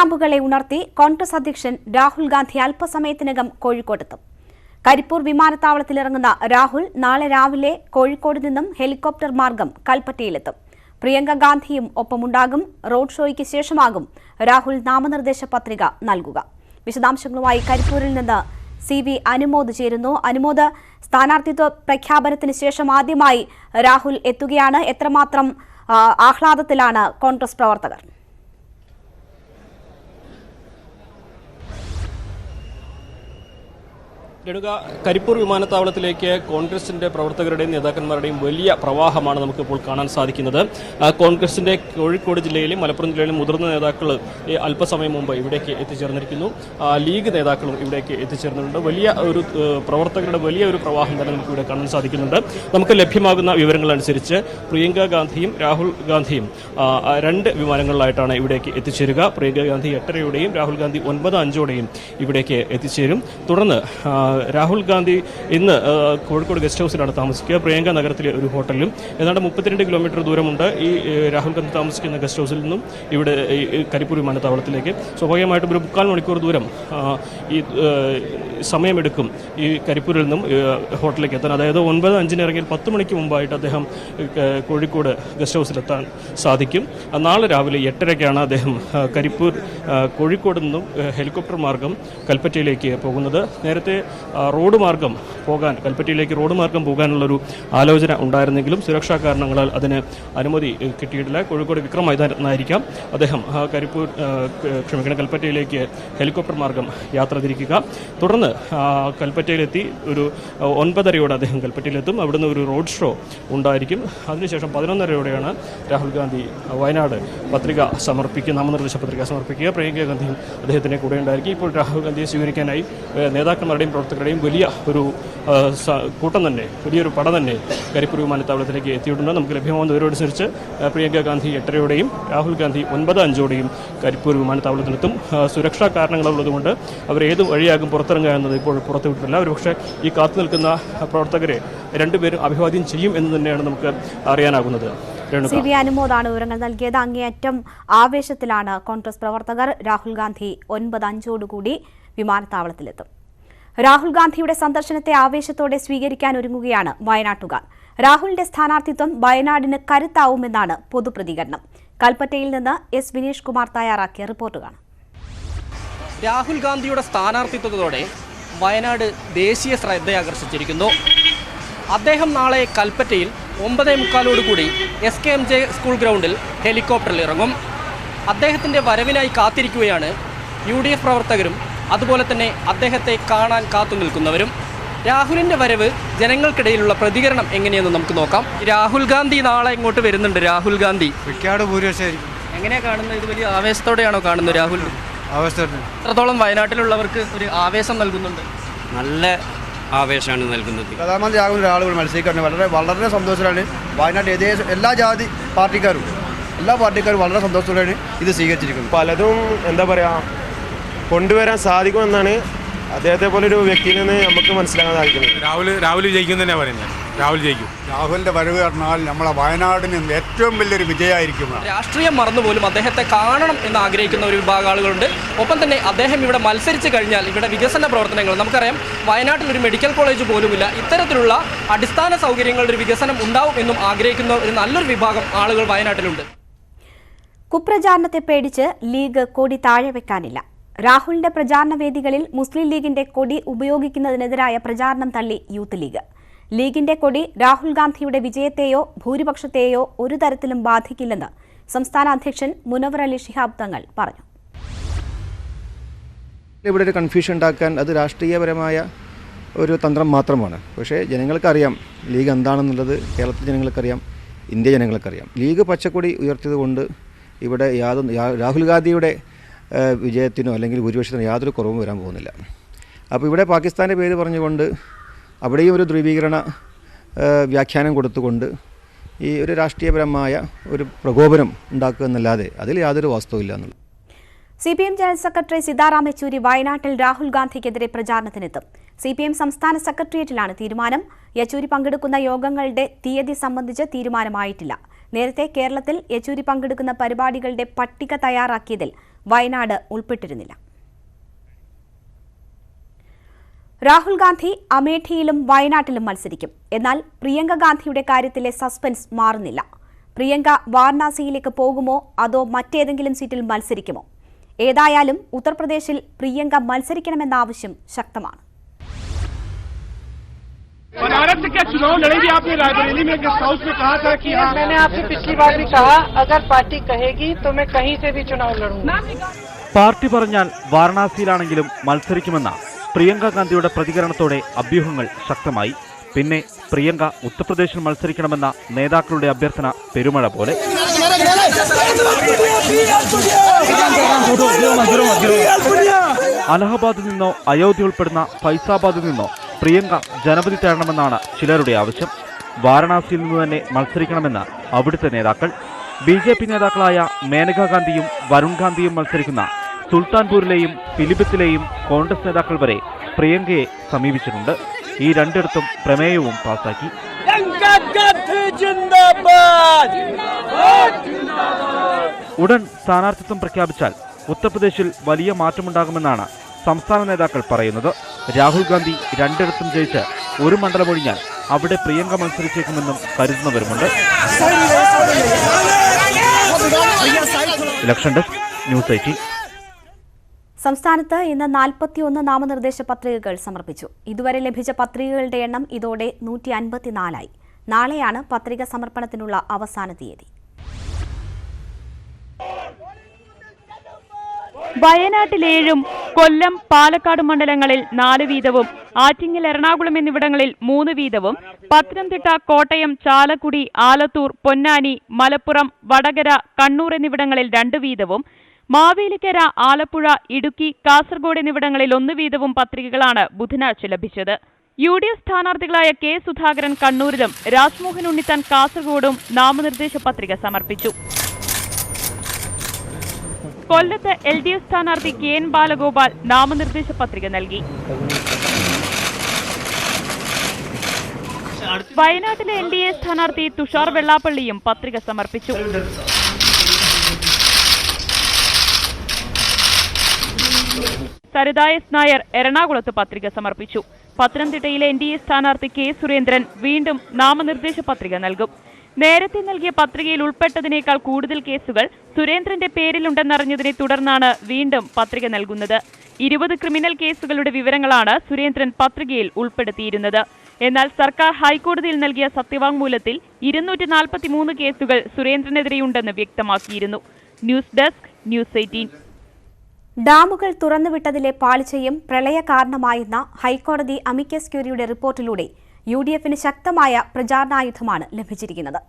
ക്യാമ്പുകളെ ഉണർത്തി കോൺഗ്രസ് അധ്യക്ഷൻ രാഹുൽ ഗാന്ധി അല്പസമയത്തിനകം കോഴിക്കോട്ടെത്തും കരിപ്പൂർ വിമാനത്താവളത്തിലിറങ്ങുന്ന രാഹുൽ നാളെ രാവിലെ കോഴിക്കോട് നിന്നും ഹെലികോപ്റ്റർ മാർഗം കൽപ്പറ്റയിലെത്തും. പ്രിയങ്ക ഗാന്ധിയും ഒപ്പമുണ്ടാകും. റോഡ് ഷോയ്ക്ക് ശേഷമാകും രാഹുൽ നാമനിർദ്ദേശ പത്രിക നൽകുക. വിശദാംശങ്ങളുമായി കരിപ്പൂരിൽ നിന്ന് സി വി അനുമോദ് ചേരുന്നു. അനുമോദ് സ്ഥാനാർത്ഥിത്വ പ്രഖ്യാപനത്തിന് ശേഷം ആദ്യമായി രാഹുൽ എത്തുകയാണ്. എത്രമാത്രം ആഹ്ലാദത്തിലാണ് കോൺഗ്രസ് പ്രവർത്തകർ? രേണുക കരിപ്പൂർ വിമാനത്താവളത്തിലേക്ക് കോൺഗ്രസിന്റെ പ്രവർത്തകരുടെയും നേതാക്കന്മാരുടെയും വലിയ പ്രവാഹമാണ് നമുക്കിപ്പോൾ കാണാൻ സാധിക്കുന്നത്. കോൺഗ്രസിന്റെ കോഴിക്കോട് ജില്ലയിലും മലപ്പുറം ജില്ലയിലും മുതിർന്ന നേതാക്കൾ അല്പസമയം മുമ്പ് ഇവിടേക്ക് എത്തിച്ചേർന്നിരിക്കുന്നു. ലീഗ് നേതാക്കളും ഇവിടേക്ക് എത്തിച്ചേർന്നിട്ടുണ്ട്. വലിയ ഒരു പ്രവർത്തകരുടെ വലിയ ഒരു പ്രവാഹം തന്നെ നമുക്ക് ഇവിടെ കാണാൻ സാധിക്കുന്നുണ്ട്. നമുക്ക് ലഭ്യമാകുന്ന വിവരങ്ങൾ അനുസരിച്ച് പ്രിയങ്ക ഗാന്ധിയും രാഹുൽ ഗാന്ധിയും രണ്ട് വിമാനങ്ങളിലായിട്ടാണ് ഇവിടേക്ക് എത്തിച്ചേരുക. പ്രിയങ്ക ഗാന്ധി എട്ടരയോടെയും രാഹുൽ ഗാന്ധി ഒൻപത് അഞ്ചോടെയും ഇവിടേക്ക് എത്തിച്ചേരും. തുടർന്ന് രാഹുൽ ഗാന്ധി ഇന്ന് കോഴിക്കോട് ഗസ്റ്റ് ഹൗസിലാണ് താമസിക്കുക. പ്രിയങ്ക നഗരത്തിലെ ഒരു ഹോട്ടലിലും ഏതാണ്ട് മുപ്പത്തിരണ്ട് കിലോമീറ്റർ ദൂരമുണ്ട് ഈ രാഹുൽ ഗാന്ധി താമസിക്കുന്ന ഗസ്റ്റ് ഹൗസിൽ നിന്നും ഇവിടെ കരിപ്പൂർ വിമാനത്താവളത്തിലേക്ക്. സ്വാഭാവികമായിട്ടും ഒരു മുക്കാൽ മണിക്കൂർ ദൂരം ഈ സമയമെടുക്കും ഈ കരിപ്പൂരിൽ നിന്നും ഹോട്ടലിലേക്ക് എത്താൻ. അതായത് ഒൻപത് അഞ്ചിന് ഇറങ്ങിയാൽ പത്ത് മണിക്ക് മുമ്പായിട്ട് അദ്ദേഹം കോഴിക്കോട് ഗസ്റ്റ് ഹൗസിലെത്താൻ സാധിക്കും. നാളെ രാവിലെ എട്ടരയ്ക്കാണ് അദ്ദേഹം കരിപ്പൂർ കോഴിക്കോട് നിന്നും ഹെലികോപ്റ്റർ മാർഗം കൽപ്പറ്റയിലേക്ക് പോകുന്നത്. നേരത്തെ റോഡ് മാർഗം പോകാൻ കൽപ്പറ്റയിലേക്ക് റോഡ് മാർഗം പോകാനുള്ളൊരു ആലോചന ഉണ്ടായിരുന്നെങ്കിലും സുരക്ഷാ കാരണങ്ങളാൽ അതിന് അനുമതി കിട്ടിയിട്ടില്ല. കോഴിക്കോട് വിക്രം മൈതാനത്തായിരിക്കാം. അദ്ദേഹം കരിപ്പൂർ ക്ഷമിക്കണം കൽപ്പറ്റയിലേക്ക് ഹെലികോപ്റ്റർ മാർഗം യാത്ര തിരിക്കുക. തുടർന്ന് കൽപ്പറ്റയിലെത്തി ഒരു ഒൻപതരയോടെ അദ്ദേഹം കൽപ്പറ്റയിലെത്തും. അവിടുന്ന് ഒരു റോഡ് ഷോ ഉണ്ടായിരിക്കും. അതിനുശേഷം പതിനൊന്നരയോടെയാണ് രാഹുൽ ഗാന്ധി വയനാട് പത്രിക സമർപ്പിക്കുക നാമനിർദ്ദേശ പത്രിക സമർപ്പിക്കുക. പ്രിയങ്ക ഗാന്ധിയും അദ്ദേഹത്തിന്റെ കൂടെ ഉണ്ടായിരിക്കും ഇപ്പോൾ രാഹുൽ ഗാന്ധിയെ സ്വീകരിക്കാനായി നേതാക്കന്മാരുടെയും പ്രവർത്തകരുടെയും വലിയ ഒരു കൂട്ടം തന്നെ വലിയൊരു പട തന്നെ കരിപ്പൂർ വിമാനത്താവളത്തിലേക്ക് എത്തിയിട്ടുണ്ട്. നമുക്ക് ലഭ്യമാകുന്ന വിവരമനുസരിച്ച് പ്രിയങ്ക ഗാന്ധി എട്ടരയോടെയും രാഹുൽ ഗാന്ധി ഒൻപത് അഞ്ചോടെയും കരിപ്പൂർ വിമാനത്താവളത്തിലെത്തും. സുരക്ഷാ കാരണങ്ങളുള്ളതുകൊണ്ട് അവർ ഏത് വഴിയാകും പുറത്തിറങ്ങുക എന്നത് ഇപ്പോൾ പുറത്തുവിട്ടിട്ടില്ല. ഒരുപക്ഷെ ഈ കാത്തു നിൽക്കുന്ന പ്രവർത്തകരെ രണ്ടുപേരും അഭിവാദ്യം ചെയ്യും എന്ന് തന്നെയാണ് നമുക്ക് അറിയാനാകുന്നത്. സി വി അനുമോദാണ് വിവരങ്ങൾ നൽകിയത്. അങ്ങേയറ്റം ആവേശത്തിലാണ് കോൺഗ്രസ് പ്രവർത്തകർ. രാഹുൽ ഗാന്ധി ഒൻപത് അഞ്ചോടുകൂടി വിമാനത്താവളത്തിലെത്തും. രാഹുൽ ഗാന്ധിയുടെ സന്ദർശനത്തെ ആവേശത്തോടെ സ്വീകരിക്കാൻ ഒരുങ്ങുകയാണ് വയനാട്ടുകാർ. രാഹുലിന്റെ സ്ഥാനാർത്ഥിത്വം വയനാടിന് കരുത്താവുമെന്നാണ് പൊതുപ്രതികരണം. കൽപ്പറ്റയിൽ നിന്ന് എസ് വിനേഷ് കുമാർ തയ്യാറാക്കിയ റിപ്പോർട്ട് കാണാം രാഹുൽ ഗാന്ധിയുടെ സ്ഥാനാർത്ഥിത്വത്തോടെ വയനാട് ദേശീയ ശ്രദ്ധയാകർഷിച്ചിരിക്കുന്നു. അദ്ദേഹം നാളെ കൽപ്പറ്റയിൽ ഒമ്പതേ മുക്കാലോടുകൂടി S K M J school ഗ്രൗണ്ടിൽ ഹെലികോപ്റ്ററിൽ ഇറങ്ങും. അദ്ദേഹത്തിന്റെ വരവിനായി കാത്തിരിക്കുകയാണ് യു ഡി എഫ് പ്രവർത്തകരും അതുപോലെ തന്നെ അദ്ദേഹത്തെ കാണാൻ കാത്തു നിൽക്കുന്നവരും രാഹുലിന്റെ വരവ് ജനങ്ങൾക്കിടയിലുള്ള പ്രതികരണം എങ്ങനെയെന്ന് നമുക്ക് നോക്കാം. രാഹുൽ ഗാന്ധി നാളെ ഇങ്ങോട്ട് വരുന്നുണ്ട്. രാഹുൽ ഗാന്ധി. ഭൂരിപക്ഷമായിരിക്കും. എങ്ങനെയാണ് കാണുന്നത്? ഇത് വലിയ ആവേശത്തോടെയാണോ കാണുന്നത് രാഹുൽ? ആവേശത്തോടെ എത്രത്തോളം വയനാട്ടിലുള്ളവർക്ക് ഒരു ആവേശം നൽകുന്നുണ്ട്? നല്ല ആവേശമാണ് നൽകുന്നത്. പ്രധാനമന്ത്രി രാഹുൽ ഒരാളുകൾ മത്സരിക്കാൻ വളരെ വളരെ സന്തോഷമാണ് വയനാട് ഏതേ എല്ലാ ജാതി പാർട്ടിക്കാരും എല്ലാ പാർട്ടിക്കാരും വളരെ സന്തോഷത്തോടെയാണ് ഇത് സ്വീകരിച്ചിരിക്കുന്നത്. പലതും എന്താ പറയുക കൊണ്ടുവരാൻ സാധിക്കുമെന്നാണ് അദ്ദേഹത്തെ പോലെ ഒരു വ്യക്തിയിൽ നിന്ന് നമുക്ക് മനസ്സിലാക്കാൻ സാധിക്കുന്നത്. രാഹുൽ രാഹുൽ ജയിക്കും തന്നെ പറയുന്നത്. രാഹുൽ ജയിക്കും രാഹുലിന്റെ വരവ് പറഞ്ഞാൽ നമ്മളെ വയനാടിന് ഏറ്റവും വലിയൊരു വിജയമായിരിക്കും. രാഷ്ട്രീയം മറന്നുപോലും അദ്ദേഹത്തെ കാണണം എന്ന് ആഗ്രഹിക്കുന്ന ഒരു വിഭാഗം ആളുകളുണ്ട്. ഒപ്പം തന്നെ അദ്ദേഹം ഇവിടെ മത്സരിച്ച് കഴിഞ്ഞാൽ ഇവിടെ വികസന പ്രവർത്തനങ്ങൾ നമുക്കറിയാം. വയനാട്ടിൽ ഒരു മെഡിക്കൽ കോളേജ് പോലുമില്ല. ഇത്തരത്തിലുള്ള അടിസ്ഥാന സൗകര്യങ്ങളുടെ ഒരു വികസനം ഉണ്ടാവും എന്നും ആഗ്രഹിക്കുന്ന ഒരു നല്ലൊരു വിഭാഗം ആളുകൾ വയനാട്ടിലുണ്ട്. കുപ്രചാരണത്തെ പേടിച്ച് ലീഗ് കോടി താഴെ വെക്കാനില്ല. രാഹുലിന്റെ പ്രചാരണ വേദികളിൽ മുസ്ലിം ലീഗിന്റെ കൊടി ഉപയോഗിക്കുന്നതിനെതിരായ പ്രചാരണം തള്ളി യൂത്ത് ലീഗ്. ലീഗിന്റെ കൊടി രാഹുൽ ഗാന്ധിയുടെ വിജയത്തെയോ ഭൂരിപക്ഷത്തെയോ ഒരു തരത്തിലും ബാധിക്കില്ലെന്ന് സംസ്ഥാന അധ്യക്ഷൻ മുനവർ അലി ഷിഹാബ് തങ്ങൾ പറഞ്ഞു. ഇവിടെ ഒരു കൺഫ്യൂഷൻ ഉണ്ടാക്കാൻ അത് രാഷ്ട്രീയപരമായ ഒരു തന്ത്രം മാത്രമാണ്. പക്ഷേ ജനങ്ങൾക്കറിയാം ലീഗ് എന്താണെന്നുള്ളത് കേരളത്തിലെ ജനങ്ങൾക്കറിയാം ഇന്ത്യ ജനങ്ങൾക്കറിയാം. ലീഗ് പച്ചക്കൊടി ഉയർത്തിയത് കൊണ്ട് ഇവിടെ യാതൊന്നും രാഹുൽ ഗാന്ധിയുടെ വിജയത്തിനോ അല്ലെങ്കിൽ ഭൂരിപക്ഷത്തിനോ യാതൊരു കുറവും വരാൻ പോകുന്നില്ല. അപ്പോൾ ഇവിടെ പാകിസ്ഥാന്റെ പേര് പറഞ്ഞുകൊണ്ട് അവിടെയും ഒരു ധ്രുവീകരണ വ്യാഖ്യാനം കൊടുത്തുകൊണ്ട് ഈ ഒരു രാഷ്ട്രീയപരമായ ഒരു പ്രകോപനം ഉണ്ടാക്കുക എന്നല്ലാതെ അതിൽ യാതൊരു വാസ്തവമില്ല എന്നുള്ളത്. C P M general secretary Sitaram Yechury വയനാട്ടിൽ രാഹുൽ ഗാന്ധിക്കെതിരെ പ്രചാരണത്തിനെത്തും. സി പി എം സംസ്ഥാന സെക്രട്ടേറിയറ്റിലാണ് തീരുമാനം. യെച്ചൂരി പങ്കെടുക്കുന്ന യോഗങ്ങളുടെ തീയതി സംബന്ധിച്ച് തീരുമാനമായിട്ടില്ല. നേരത്തെ കേരളത്തിൽ യെച്ചൂരി പങ്കെടുക്കുന്ന പരിപാടികളുടെ പട്ടിക തയ്യാറാക്കിയതിൽ വയനാട് ഉൾപ്പെട്ടിരുന്നില്ല. രാഹുൽ ഗാന്ധി അമേഠിയിലും വയനാട്ടിലും മത്സരിക്കും. എന്നാൽ പ്രിയങ്ക ഗാന്ധിയുടെ കാര്യത്തിലെ സസ്പെൻസ് മാറുന്നില്ല. പ്രിയങ്ക വാരണാസിയിലേക്ക് പോകുമോ? അതോ മറ്റേതെങ്കിലും സീറ്റിൽ മത്സരിക്കുമോ? ഏതായാലും ഉത്തർപ്രദേശിൽ പ്രിയങ്ക മത്സരിക്കണമെന്ന ആവശ്യം ശക്തമാണ്. बनारस से क्या चुनाव लड़ेगी आपने रायबरेली में गेस्ट हाउस में कहा था कि हाँ मैंने आपसे पिछली बार भी कहा अगर पार्टी कहेगी तो मैं कहीं से भी चुनाव लड़ूंगा പാർട്ടി പറഞ്ഞാൽ വാരണാസിയിലാണെങ്കിലും മത്സരിക്കുമെന്ന പ്രിയങ്ക ഗാന്ധിയുടെ പ്രതികരണത്തോടെ അഭ്യൂഹങ്ങൾ ശക്തമായി പിന്നെ പ്രിയങ്ക ഉത്തർപ്രദേശിൽ മത്സരിക്കണമെന്ന നേതാക്കളുടെ അഭ്യർത്ഥന പെരുമഴ പോലെ അലഹബാദിൽ നിന്നോ അയോധ്യ ഉൾപ്പെടുന്ന ഫൈസാബാദിൽ നിന്നോ പ്രിയങ്ക ജനപതി തേടണമെന്നാണ് ചിലരുടെ ആവശ്യം. വാരണാസിയിൽ നിന്ന് തന്നെ മത്സരിക്കണമെന്ന് അവിടുത്തെ നേതാക്കൾ. ബി ജെ പി നേതാക്കളായ മേനകാ ഗാന്ധിയും വരുൺ ഗാന്ധിയും മത്സരിക്കുന്ന സുൽത്താൻപൂരിലെയും ഫിലിപ്പത്തിലെയും കോൺഗ്രസ് നേതാക്കൾ വരെ പ്രിയങ്കയെ സമീപിച്ചിട്ടുണ്ട്. ഈ രണ്ടിടത്തും പ്രമേയവും പാസാക്കി. ഉടൻ സ്ഥാനാർത്ഥിത്വം പ്രഖ്യാപിച്ചാൽ ഉത്തർപ്രദേശിൽ വലിയ മാറ്റമുണ്ടാകുമെന്നാണ് സംസ്ഥാന നേതാക്കൾ പറയുന്നത് രാഹുൽ ഗാന്ധി രണ്ടിടത്തും ജയിച്ച് ഒരു മണ്ഡലമൊഴിഞ്ഞാൽ അവിടെ പ്രിയങ്ക മത്സരിച്ചേക്കുമെന്നും കരുതുന്നവരുമുണ്ട്. ന്യൂസ് സംസ്ഥാനത്ത് ഇന്ന് നാൽപ്പത്തിയൊന്ന് നാമനിർദ്ദേശ പത്രികകൾ സമർപ്പിച്ചു. ഇതുവരെ ലഭിച്ച പത്രികകളുടെ എണ്ണം ഇതോടെ നൂറ്റി അൻപത്തിനാലായി നാളെയാണ് പത്രിക സമർപ്പണത്തിനുള്ള അവസാന തീയതി. വയനാട്ടിൽ ഏഴും കൊല്ലം പാലക്കാട് മണ്ഡലങ്ങളിൽ നാല് വീതവും ആറ്റിങ്ങൽ എറണാകുളം എന്നിവിടങ്ങളിൽ മൂന്ന് വീതവും പത്തനംതിട്ട കോട്ടയം ചാലക്കുടി ആലത്തൂർ പൊന്നാനി മലപ്പുറം വടകര കണ്ണൂർ എന്നിവിടങ്ങളിൽ രണ്ട് വീതവും മാവേലിക്കര ആലപ്പുഴ ഇടുക്കി കാസർഗോഡ് എന്നിവിടങ്ങളിൽ ഒന്ന് വീതവും പത്രികകളാണ് ബുധനാഴ്ച ലഭിച്ചത്. യു ഡി എഫ് സ്ഥാനാർത്ഥികളായ കെ സുധാകരൻ കണ്ണൂരിലും രാജ്മോഹൻ ഉണ്ണിത്താൻ കാസർഗോഡും നാമനിർദ്ദേശ പത്രിക സമർപ്പിച്ചു. കൊല്ലത്ത് എൽ ഡി എഫ് സ്ഥാനാർത്ഥി കെ എൻ ബാലഗോപാൽ നാമനിർദ്ദേശ പത്രിക നൽകി. വയനാട്ടിലെ എൻ ഡി എ സ്ഥാനാർത്ഥി തുഷാർ വെള്ളാപ്പള്ളിയും പത്രിക സമർപ്പിച്ചു. സരിത എസ് നായർ എറണാകുളത്ത് പത്രിക സമർപ്പിച്ചു. പത്തനംതിട്ടയിലെ എൻ ഡി എ സ്ഥാനാർത്ഥി കെ സുരേന്ദ്രൻ വീണ്ടും നാമനിർദ്ദേശ പത്രിക നൽകും. നേരത്തെ നൽകിയ പത്രികയിൽ ഉൾപ്പെട്ടതിനേക്കാൾ കൂടുതൽ കേസുകൾ സുരേന്ദ്രന്റെ പേരിലുണ്ടെന്നറിഞ്ഞതിനെ തുടർന്നാണ് വീണ്ടും പത്രിക നൽകുന്നത്. ഇരുപത് ക്രിമിനൽ കേസുകളുടെ വിവരങ്ങളാണ് സുരേന്ദ്രൻ പത്രികയിൽ ഉൾപ്പെടുത്തിയിരുന്നത്. എന്നാൽ സർക്കാർ ഹൈക്കോടതിയിൽ നൽകിയ സത്യവാങ്മൂലത്തിൽ ഇരുന്നൂറ്റി നാൽപ്പത്തിമൂന്ന് കേസുകൾ സുരേന്ദ്രനെതിരെയുണ്ടെന്ന് വ്യക്തമാക്കിയിരുന്നു. News desk news eighteen. ഡാമുകൾ തുറന്നുവിട്ടതിലെ പാളിച്ചയും പ്രളയ കാരണമായെന്ന ഹൈക്കോടതി അമിക്കസ് ക്യൂരിയുടെ റിപ്പോർട്ടിലൂടെ യു ഡി എഫിന് ശക്തമായ പ്രചാരണായുധമാണ് ലഭിച്ചിരിക്കുന്നത്.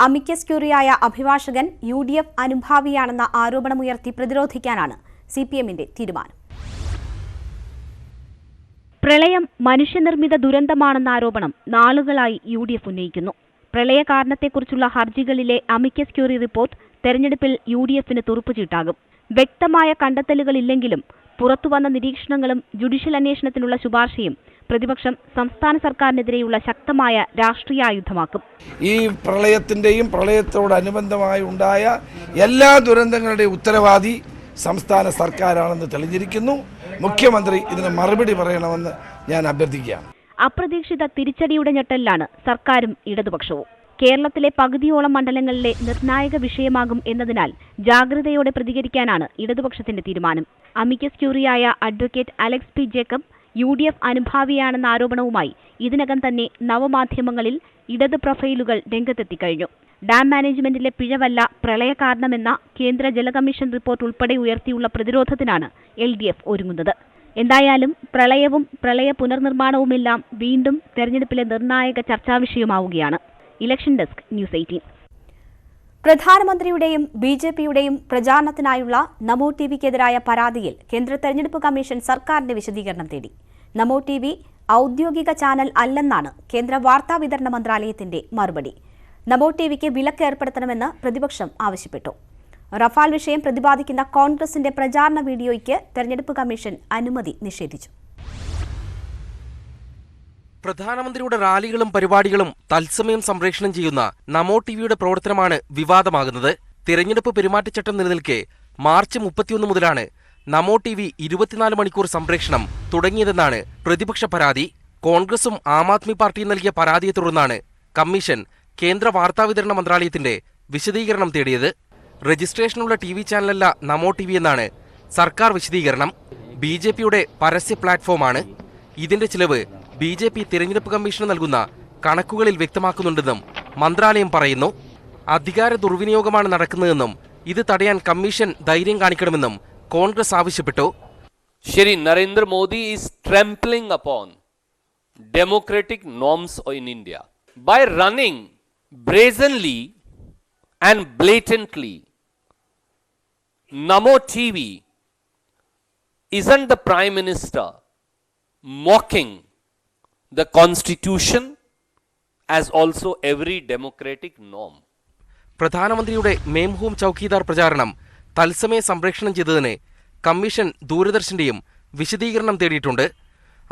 അമിക്കസ് ക്യൂറിയായ അഭിഭാഷകൻ യു ഡി എഫ് അനുഭാവിയാണെന്ന ആരോപണമുയർത്തി പ്രതിരോധിക്കാനാണ് സി പി എമ്മിന്റെ തീരുമാനം. പ്രളയം മനുഷ്യനിർമ്മിത ദുരന്തമാണെന്ന ആരോപണം നാളുകളായി യു ഡി എഫ് ഉന്നയിക്കുന്നു. പ്രളയ കാരണത്തെക്കുറിച്ചുള്ള ഹർജികളിലെ അമിക്കസ് ക്യൂറി റിപ്പോർട്ട് തെരഞ്ഞെടുപ്പിൽ യു ഡി എഫിന് തുറുപ്പുചീട്ടാകും. വ്യക്തമായ കണ്ടെത്തലുകളില്ലെങ്കിലും പുറത്തുവന്ന നിരീക്ഷണങ്ങളും ജുഡീഷ്യൽ അന്വേഷണത്തിനുള്ള ശുപാർശയും പ്രതിപക്ഷം സംസ്ഥാന സർക്കാരിനെതിരെയുള്ള ശക്തമായ രാഷ്ട്രീയായുധമാക്കും ഈ പ്രളയത്തിന്റെയും പ്രളയത്തോടനുബന്ധമായി ഉണ്ടായ എല്ലാ ദുരന്തങ്ങളുടെയും ഉത്തരവാദി സംസ്ഥാന സർക്കാരാണെന്ന് തെളിഞ്ഞിരിക്കുന്നു. മുഖ്യമന്ത്രി ഇതിന് മറുപടി പറയണമെന്ന് ഞാൻ അഭ്യർത്ഥിക്കുകയാണ്. അപ്രതീക്ഷിത തിരിച്ചടിയുടെ ഞെട്ടലിലാണ് സർക്കാരും ഇടതുപക്ഷവും. കേരളത്തിലെ പകുതിയോളം മണ്ഡലങ്ങളിലെ നിർണായക വിഷയമാകും എന്നതിനാൽ ജാഗ്രതയോടെ പ്രതികരിക്കാനാണ് ഇടതുപക്ഷത്തിന്റെ തീരുമാനം. Amicus ക്യൂറിയായ advocate Alex P Jacob U D F അനുഭാവിയാണെന്ന ആരോപണവുമായി ഇതിനകം തന്നെ നവമാധ്യമങ്ങളിൽ ഇടത് പ്രൊഫൈലുകൾ രംഗത്തെത്തിക്കഴിഞ്ഞു. ഡാം മാനേജ്മെന്റിലെ പിഴവല്ല പ്രളയ കാരണമെന്ന കേന്ദ്ര ജലകമ്മീഷൻ റിപ്പോർട്ട് ഉൾപ്പെടെ ഉയർത്തിയുള്ള പ്രതിരോധത്തിനാണ് എൽ ഡി എഫ് ഒരുങ്ങുന്നത്. എന്തായാലും പ്രളയവും പ്രളയ പുനർനിർമ്മാണവുമെല്ലാം വീണ്ടും തെരഞ്ഞെടുപ്പിലെ നിർണായക ചർച്ചാവിഷയമാവുകയാണ് ഇലക്ഷൻ ഡെസ്ക് ന്യൂസ് എയ്റ്റീൻ. പ്രധാനമന്ത്രിയുടെയും ബി ജെ പിയുടെയും പ്രചാരണത്തിനായുള്ള നമോ ടി വിക്കെതിരായ പരാതിയിൽ കേന്ദ്ര തെരഞ്ഞെടുപ്പ് കമ്മീഷൻ സർക്കാരിന്റെ വിശദീകരണം തേടി. നമോ ടി വി ഔദ്യോഗിക ചാനൽ അല്ലെന്നാണ് കേന്ദ്ര വാർത്താ വിതരണ മന്ത്രാലയത്തിന്റെ മറുപടി. നമോ ടി വിക്ക് വിലക്ക് ഏർപ്പെടുത്തണമെന്ന് പ്രതിപക്ഷം ആവശ്യപ്പെട്ടു. റഫാൽ വിഷയം പ്രതിപാദിക്കുന്ന കോൺഗ്രസിന്റെ പ്രചാരണ വീഡിയോയ്ക്ക് തെരഞ്ഞെടുപ്പ് കമ്മീഷൻ അനുമതി നിഷേധിച്ചു. പ്രധാനമന്ത്രിയുടെ റാലികളും പരിപാടികളും തത്സമയം സംപ്രേഷണം ചെയ്യുന്ന നമോ ടിവിയുടെ പ്രവർത്തനമാണ് വിവാദമാകുന്നത്. തിരഞ്ഞെടുപ്പ് പെരുമാറ്റച്ചട്ടം നിലനിൽക്കെ മാർച്ച് മുപ്പത്തിയൊന്ന് മുതലാണ് നമോ ടി വി ഇരുപത്തിനാല് മണിക്കൂർ സംപ്രേഷണം തുടങ്ങിയതെന്നാണ് പ്രതിപക്ഷ പരാതി. കോൺഗ്രസും ആം ആദ്മി പാർട്ടിയും നൽകിയ പരാതിയെ തുടർന്നാണ് കമ്മീഷൻ കേന്ദ്ര വാർത്താവിതരണ മന്ത്രാലയത്തിന്റെ വിശദീകരണം തേടിയത്. രജിസ്ട്രേഷനുള്ള ടി വി ചാനലല്ല നമോ ടി വി എന്നാണ് സർക്കാർ വിശദീകരണം. ബി ജെ പിയുടെ പരസ്യ പ്ലാറ്റ്ഫോമാണ്. ഇതിന്റെ ചിലവ് ബി ജെ പി തിരഞ്ഞെടുപ്പ് കമ്മീഷന് നൽകുന്ന കണക്കുകളിൽ വ്യക്തമാക്കുന്നുണ്ടെന്നും മന്ത്രാലയം പറയുന്നു അധികാര ദുർവിനിയോഗമാണ് നടക്കുന്നതെന്നും ഇത് തടയാൻ കമ്മീഷൻ ധൈര്യം കാണിക്കണമെന്നും കോൺഗ്രസ് ആവശ്യപ്പെട്ടു. ശരി Narendra Modi is trampling upon democratic norms in India by running brazenly and blatantly Namo T V is on the prime minister mocking the Constitution as also every democratic norm. പ്രധാനമന്ത്രിയുടെ മേംഹൂം ചൌക്കിദാർ പ്രചാരണം തത്സമയ സംപ്രേഷണം ചെയ്തതിന് commission ദൂരദർശന്റെയും വിശദീകരണം തേടിയിട്ടുണ്ട്.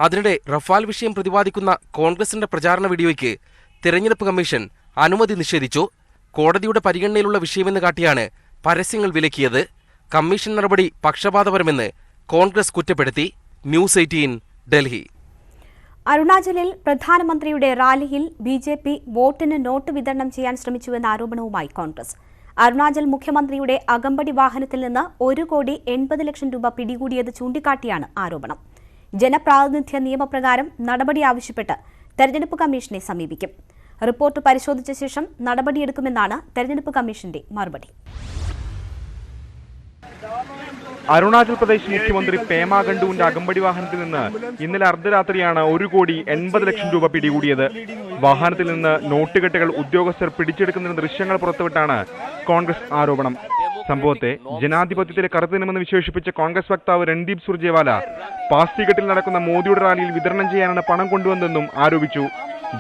അതിനിടെ Rafale വിഷയം പ്രതിപാദിക്കുന്ന കോൺഗ്രസിന്റെ പ്രചാരണ വീഡിയോയ്ക്ക് തിരഞ്ഞെടുപ്പ് കമ്മീഷൻ അനുമതി നിഷേധിച്ചു. കോടതിയുടെ പരിഗണനയിലുള്ള വിഷയമെന്ന് കാട്ടിയാണ് പരസ്യങ്ങൾ വിലക്കിയത്. കമ്മീഷൻ നടപടി പക്ഷപാതപരമെന്ന് കോൺഗ്രസ് കുറ്റപ്പെടുത്തി. News eighteen Delhi. അരുണാചലിൽ പ്രധാനമന്ത്രിയുടെ റാലിയിൽ ബി ജെ പി വോട്ടിന് നോട്ട് വിതരണം ചെയ്യാൻ ശ്രമിച്ചുവെന്ന ആരോപണവുമായി കോൺഗ്രസ്. അരുണാചൽ മുഖ്യമന്ത്രിയുടെ അകമ്പടി വാഹനത്തിൽ നിന്ന് ഒരു കോടി എൺപത് ലക്ഷം രൂപ പിടികൂടിയത് ചൂണ്ടിക്കാട്ടിയാണ് ആരോപണം. ജനപ്രാതിനിധ്യ നിയമപ്രകാരം നടപടി ആവശ്യപ്പെട്ട് തെരഞ്ഞെടുപ്പ് കമ്മീഷനെ സമീപിക്കും. റിപ്പോർട്ട് പരിശോധിച്ച ശേഷം നടപടിയെടുക്കുമെന്നാണ് തെരഞ്ഞെടുപ്പ് കമ്മീഷന്റെ മറുപടി. അരുണാചൽ പ്രദേശ് മുഖ്യമന്ത്രി പേമ ഖണ്ഡുവിന്റെ അകമ്പടി വാഹനത്തിൽ നിന്ന് ഇന്നലെ അർദ്ധരാത്രിയാണ് ഒരു കോടി എൺപത് ലക്ഷം രൂപ പിടികൂടിയത്. വാഹനത്തിൽ നിന്ന് നോട്ടുകെട്ടുകൾ ഉദ്യോഗസ്ഥർ പിടിച്ചെടുക്കുന്നതിന് ദൃശ്യങ്ങൾ പുറത്തുവിട്ടാണ് കോൺഗ്രസ് ആരോപണം. സംഭവത്തെ ജനാധിപത്യത്തിലെ കറുത്തിനുമെന്ന് വിശേഷിപ്പിച്ച കോൺഗ്രസ് വക്താവ് രൺദീപ് സുർജേവാല പാസ്തിഘട്ടിൽ നടക്കുന്ന മോദിയുടെ റാലിയിൽ വിതരണം ചെയ്യാനാണ് പണം കൊണ്ടുവന്നതെന്നും ആരോപിച്ചു.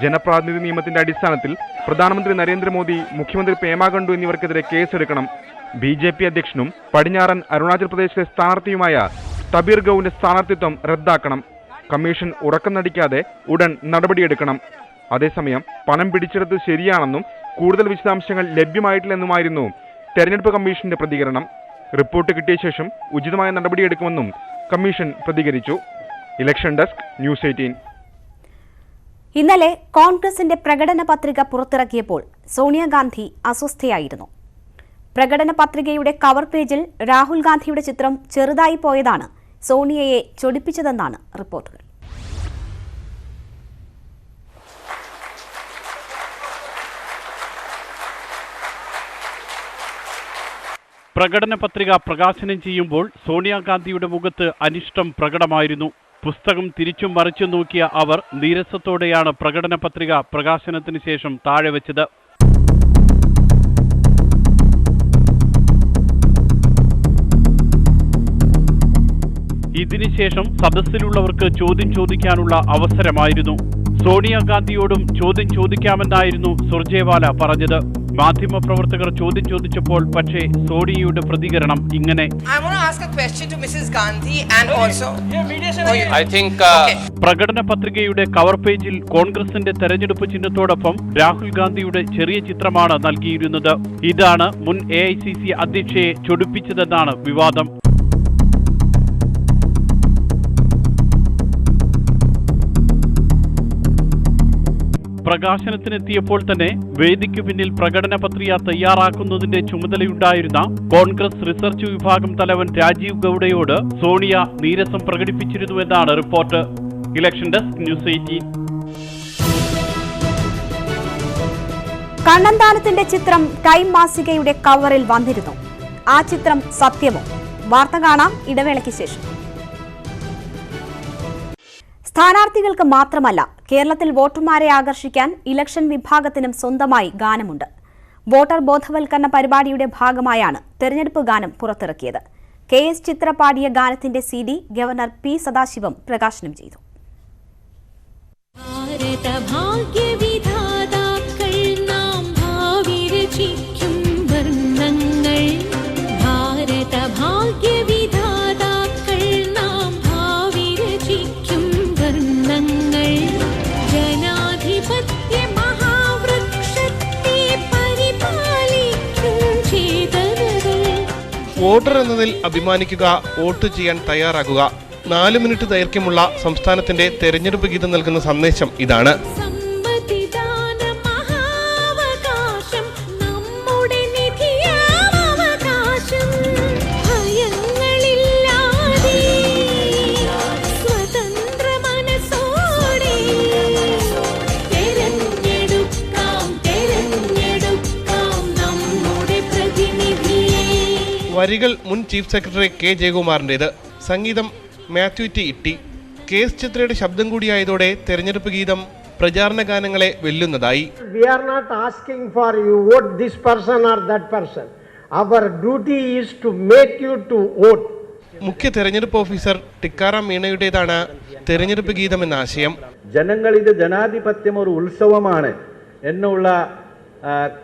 ജനപ്രാതിനിധി നിയമത്തിന്റെ അടിസ്ഥാനത്തിൽ പ്രധാനമന്ത്രി നരേന്ദ്രമോദി മുഖ്യമന്ത്രി പേമാ ഖണ്ഡു എന്നിവർക്കെതിരെ കേസെടുക്കണം. ബി ജെ പി അധ്യക്ഷനും പടിഞ്ഞാറൻ അരുണാചൽ പ്രദേശിലെ സ്ഥാനാർത്ഥിയുമായ തബീർ ഗൌവിന്റെ സ്ഥാനാർത്ഥിത്വം റദ്ദാക്കണം. കമ്മീഷൻ ഉറക്കം നടിക്കാതെ ഉടൻ നടപടിയെടുക്കണം. അതേസമയം പണം പിടിച്ചെടുത്ത് ശരിയാണെന്നും കൂടുതൽ വിശദാംശങ്ങൾ ലഭ്യമായിട്ടില്ലെന്നുമായിരുന്നു തെരഞ്ഞെടുപ്പ് കമ്മീഷന്റെ പ്രതികരണം. റിപ്പോർട്ട് കിട്ടിയ ശേഷം ഉചിതമായ നടപടിയെടുക്കുമെന്നും കമ്മീഷൻ പ്രതികരിച്ചു. Election desk news eighteen. ഇന്നലെ കോൺഗ്രസിന്റെ പ്രകടന പത്രിക പുറത്തിറക്കിയപ്പോൾ സോണിയാഗാന്ധി അസ്വസ്ഥയായിരുന്നു. പ്രകടന പത്രികയുടെ കവർ പേജിൽ രാഹുൽ ഗാന്ധിയുടെ ചിത്രം ചെറുതായി പോയതാണ്. സോണിയയെ ചൊടിപ്പിച്ചതെന്നാണ് റിപ്പോർട്ടുകൾ. പ്രകടന പത്രിക പ്രകാശനം ചെയ്യുമ്പോൾ സോണിയാഗാന്ധിയുടെ മുഖത്ത് അനിഷ്ടം പ്രകടമായിരുന്നു. പുസ്തകം തിരിച്ചും മറിച്ചും നോക്കിയ അവർ നീരസത്തോടെയാണ് പ്രകടന പത്രിക പ്രകാശനത്തിന് ശേഷം താഴെ വെച്ചത്. ഇതിനുശേഷം സദസ്സിലുള്ളവർക്ക് ചോദ്യം ചോദിക്കാനുള്ള അവസരമായിരുന്നു. സോണിയാഗാന്ധിയോടും ചോദ്യം ചോദിക്കാമെന്നായിരുന്നു സുർജേവാല പറഞ്ഞത്. മാധ്യമപ്രവർത്തകർ ചോദ്യം ചോദിച്ചപ്പോൾ പക്ഷേ സോണിയയുടെ പ്രതികരണം ഇങ്ങനെ. I want to ask a question to Mrs. Gandhi and also. I think uh, പ്രകടന പത്രികയുടെ കവർ പേജിൽ കോൺഗ്രസിന്റെ തെരഞ്ഞെടുപ്പ് ചിഹ്നത്തോടൊപ്പം രാഹുൽ ഗാന്ധിയുടെ ചെറിയ ചിത്രമാണ് നൽകിയിരുന്നത്. ഇതാണ് മുൻ എ അധ്യക്ഷയെ ചൊടിപ്പിച്ചതെന്നാണ് വിവാദം. പ്രകാശനത്തിനെത്തിയപ്പോൾ തന്നെ വേദിക്കു പിന്നിൽ പ്രകടന പത്രിക തയ്യാറാക്കുന്നതിന്റെ ചുമതലയുണ്ടായിരുന്ന കോൺഗ്രസ് റിസർച്ച് വിഭാഗം തലവൻ രാജീവ് ഗൌഡയോട് സോണിയ നീരസം പ്രകടിപ്പിച്ചിരുന്നുവെന്നാണ് report. Election desk news eighteen. കണ്ണന്താനത്തിന്റെ ചിത്രം ടൈം മാസികയുടെ കവറിൽ വന്നിരുന്നു. ആ ചിത്രം സത്യമോ വാർത്ത കാണാം ഇടവേളയ്ക്ക് ശേഷം. സ്ഥാനാർത്ഥികൾക്ക് മാത്രമല്ല കേരളത്തിൽ വോട്ടർമാരെ ആകർഷിക്കാൻ ഇലക്ഷൻ വിഭാഗത്തിനും സ്വന്തമായി ഗാനമുണ്ട്. വോട്ടർ ബോധവൽക്കരണ പരിപാടിയുടെ ഭാഗമായാണ് തെരഞ്ഞെടുപ്പ് ഗാനം പുറത്തിറക്കിയത്. കെ എസ് ചിത്ര പാടിയ ഗാനത്തിന്റെ C D governor P Sathasivam പ്രകാശനം ചെയ്തു. വോട്ടർ എന്നതിൽ അഭിമാനിക്കുക വോട്ട് ചെയ്യാൻ തയ്യാറാകുക. നാല് മിനിറ്റ് ദൈർഘ്യമുള്ള സംസ്ഥാനത്തിന്റെ തെരഞ്ഞെടുപ്പ് ഗീതം നൽകുന്ന സന്ദേശം ഇതാണ്. വരികൾ മുൻ ചീഫ് സെക്രട്ടറി കെ ജയകുമാറിന്റേത് സംഗീതം Mathew T Itty. K S ചിത്രയുടെ ശബ്ദം കൂടിയായതോടെ തെരഞ്ഞെടുപ്പ് ഗീതം പ്രചാരണ ഗാനങ്ങളെ വെല്ലുന്നതായി. We are not asking for you vote this person or that person our duty is to make you to vote മുഖ്യ തെരഞ്ഞെടുപ്പ് ഓഫീസർ ടിക്കാറാം മീണയുടേതാണ് തെരഞ്ഞെടുപ്പ് ഗീതം എന്ന ആശയം. ജനങ്ങൾ ഇത് ജനാധിപത്യം ഒരു ഉത്സവമാണ്. എന്നുള്ള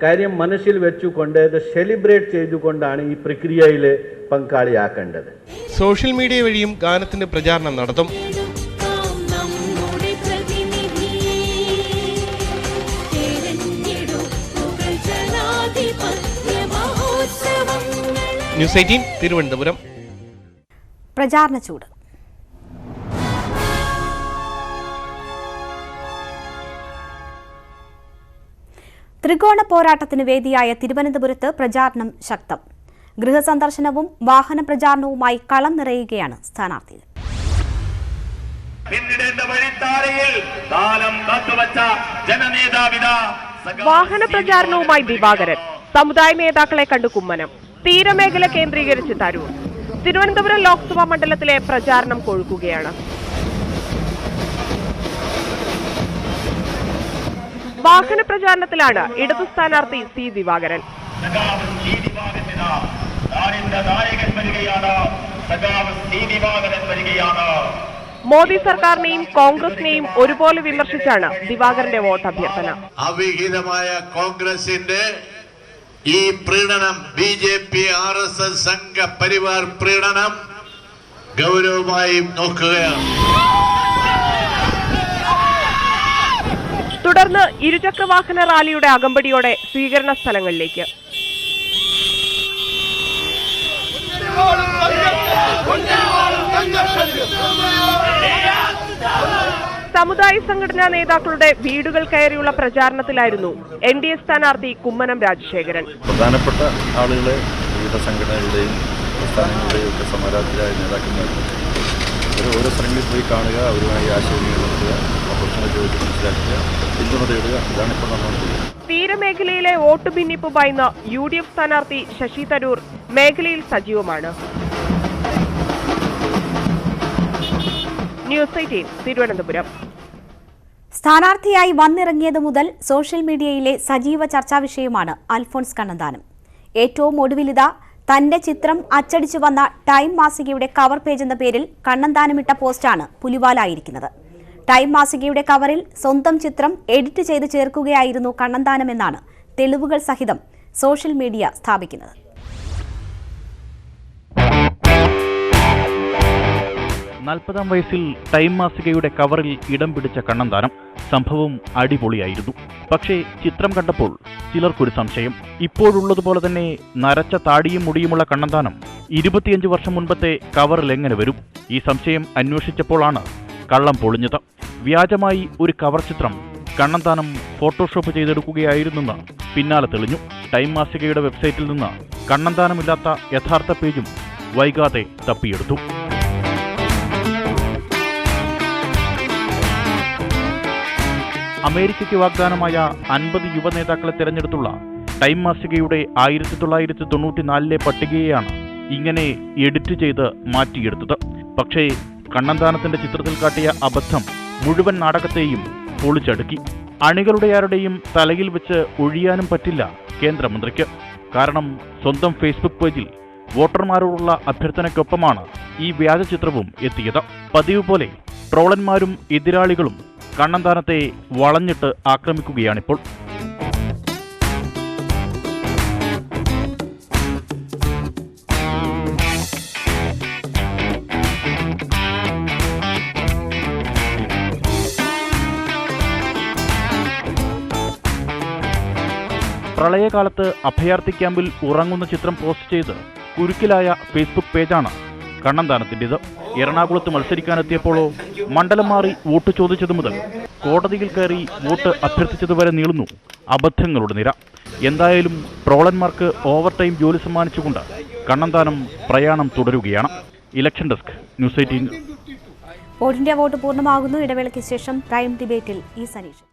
കാര്യം മനസ്സിൽ വെച്ചുകൊണ്ട് ഇത് സെലിബ്രേറ്റ് ചെയ്തുകൊണ്ടാണ് ഈ പ്രക്രിയയിൽ പങ്കാളിയാക്കേണ്ടത്. സോഷ്യൽ മീഡിയ വഴിയും ഗാനത്തിന്റെ പ്രചാരണം നടത്തും. News eighteen Thiruvananthapuram. പ്രചാരണ ചൂട്. ത്രികോണ പോരാട്ടത്തിന് വേദിയായ തിരുവനന്തപുരത്ത് പ്രചാരണം ശക്തം. ഗൃഹസന്ദർശനവും വാഹന പ്രചാരണവുമായി കളം നിറയുകയാണ് സ്ഥാനാർത്ഥികൾ. വാഹന പ്രചാരണവുമായി ദിവാകരൻ സമുദായ നേതാക്കളെ കണ്ടു കുമ്മനം തീരമേഖല കേന്ദ്രീകരിച്ച് തരൂർ. തിരുവനന്തപുരം ലോക്സഭാ മണ്ഡലത്തിലെ പ്രചാരണം കൊഴുക്കുകയാണ്. വാഹന പ്രചാരണത്തിലാണ് ഇടതു സ്ഥാനാർത്ഥി സി ദിവാകരൻ. മോദി സർക്കാരിനെയും കോൺഗ്രസിനെയും ഒരുപോലെ വിമർശിച്ചാണ് ദിവാകരന്റെ വോട്ട് അഭ്യർത്ഥന അവിഹിതമായ കോൺഗ്രസിന്റെ ഈ പ്രീണനം B J P R S S Sangh Parivar പ്രീണനം ഗൗരവമായി നോക്കുകയാണ്. തുടർന്ന് ഇരുചക്ര വാഹന റാലിയുടെ അകമ്പടിയോടെ സ്വീകരണ സ്ഥലങ്ങളിലേക്ക്. സമുദായ സംഘടനാ നേതാക്കളുടെ വീടുകൾ കയറിയുള്ള പ്രചാരണത്തിലായിരുന്നു എൻ ഡി എ സ്ഥാനാർത്ഥി കുമ്മനം രാജശേഖരൻ. പ്രധാനപ്പെട്ട ആളുകളെ വിവിധ സംഘടനകളുടെയും പ്രസ്ഥാനങ്ങളുടെയും ഒക്കെ സമരാത്തിലായ നേതാക്കന്മാർ. ഓരോ സ്ഥലങ്ങളിൽ പോയി കാണുക അവരുമായി ആശയവിനിമയം നടത്തുക. പ്രശ്നങ്ങൾ ചോദിച്ച് മനസ്സിലാക്കുക പിന്തുണ തേടുക ഇതാണ് ഇപ്പോൾ നടന്നുകൊണ്ടിരിക്കുന്നത് തീരമേഖലയിലെ വോട്ട് ഭിന്നിപ്പ് ഭയന്ന് യു ഡി എഫ് സ്ഥാനാർത്ഥി ശശി തരൂർ മേഖലയിൽ സജീവമാണ്. News eighteen Thiruvananthapuram. സ്ഥാനാർത്ഥിയായി വന്നിറങ്ങിയത് മുതൽ സോഷ്യൽ മീഡിയയിലെ സജീവ ചർച്ചാ വിഷയമാണ് അൽഫോൺസ് കണ്ണന്താനം. ഏറ്റവും ഒടുവിലിത തന്റെ ചിത്രം അച്ചടിച്ചു വന്ന ടൈം മാസികയുടെ കവർ പേജ് എന്ന പേരിൽ കണ്ണന്താനമിട്ട പോസ്റ്റാണ് പുലിവാലായിരിക്കുന്നത്. ടൈം മാസികയുടെ കവറിൽ സ്വന്തം ചിത്രം എഡിറ്റ് ചെയ്ത് ചേർക്കുകയായിരുന്നു കണ്ണന്താനമെന്നാണ് തെളിവുകൾ സഹിതം സോഷ്യൽ മീഡിയ സ്ഥാപിക്കുന്നത്. നാൽപ്പതാം വയസ്സിൽ ടൈം മാസികയുടെ കവറിൽ ഇടം പിടിച്ച കണ്ണന്താനം സംഭവം അടിപൊളിയായിരുന്നു. പക്ഷേ ചിത്രം കണ്ടപ്പോൾ ചിലർക്കൊരു സംശയം. ഇപ്പോഴുള്ളതുപോലെ തന്നെ നരച്ച താടിയും മുടിയുമുള്ള കണ്ണന്താനം ഇരുപത്തിയഞ്ച് വർഷം മുൻപത്തെ കവറിൽ എങ്ങനെ വരും? ഈ സംശയം അന്വേഷിച്ചപ്പോഴാണ് കള്ളം പൊളിഞ്ഞത്. വ്യാജമായി ഒരു കവർ ചിത്രം കണ്ണന്താനം ഫോട്ടോഷോപ്പ് ചെയ്തെടുക്കുകയായിരുന്നെന്ന് പിന്നാലെ തെളിഞ്ഞു. ടൈം മാസികയുടെ വെബ്സൈറ്റിൽ നിന്ന് കണ്ണന്താനമില്ലാത്ത യഥാർത്ഥ പേജും വൈകാതെ തപ്പിയെടുത്തു. അമേരിക്കയ്ക്ക് വാഗ്ദാനമായ അൻപത് യുവ നേതാക്കളെ തിരഞ്ഞെടുത്തുള്ള ടൈം മാസികയുടെ ആയിരത്തി തൊള്ളായിരത്തി തൊണ്ണൂറ്റിനാലിലെ പട്ടികയെയാണ് ഇങ്ങനെ എഡിറ്റ് ചെയ്ത് മാറ്റിയെടുത്തത്. പക്ഷേ കണ്ണന്താനത്തിന്റെ ചിത്രത്തിൽ കാട്ടിയ അബദ്ധം മുഴുവൻ നാടകത്തെയും പൊളിച്ചടുക്കി. അണികളുടെ ആരുടെയും തലയിൽ വെച്ച് ഒഴിയാനും പറ്റില്ല കേന്ദ്രമന്ത്രിക്ക്. കാരണം സ്വന്തം ഫേസ്ബുക്ക് പേജിൽ വോട്ടർമാരോടുള്ള അഭ്യർത്ഥനയ്ക്കൊപ്പമാണ് ഈ വ്യാജ ചിത്രവും എത്തിയത്. പതിവ് പോലെ ട്രോളന്മാരും എതിരാളികളും കണ്ണന്താനത്തെ വളഞ്ഞിട്ട് ആക്രമിക്കുകയാണിപ്പോൾ. പ്രളയകാലത്ത് അഭയാർത്ഥി ക്യാമ്പിൽ ഉറങ്ങുന്ന ചിത്രം പോസ്റ്റ് ചെയ്ത് കുരുക്കിലായ ഫേസ്ബുക്ക് പേജാണ് കണ്ണന്താനത്തിന്റെത്. എറണാകുളത്ത് മത്സരിക്കാനെത്തിയപ്പോഴോ മണ്ഡലം മാറി വോട്ട് ചോദിച്ചത് മുതൽ കോടതിയിൽ കയറി വോട്ട് അഭ്യർത്ഥിച്ചതുവരെ നീളുന്നു അബദ്ധങ്ങളുടെ നിര. എന്തായാലും ട്രോളന്മാർക്ക് ഓവർ ടൈം ജോലി സമ്മാനിച്ചുകൊണ്ട് കണ്ണന്താനം പ്രയാണം തുടരുകയാണ്. Election desk news eighteen. India vote പൂർണമാകുന്നു ഇടവേളയ്ക്ക് ശേഷം പ്രൈം ഡിബേറ്റിൽ ഈ സനീഷ്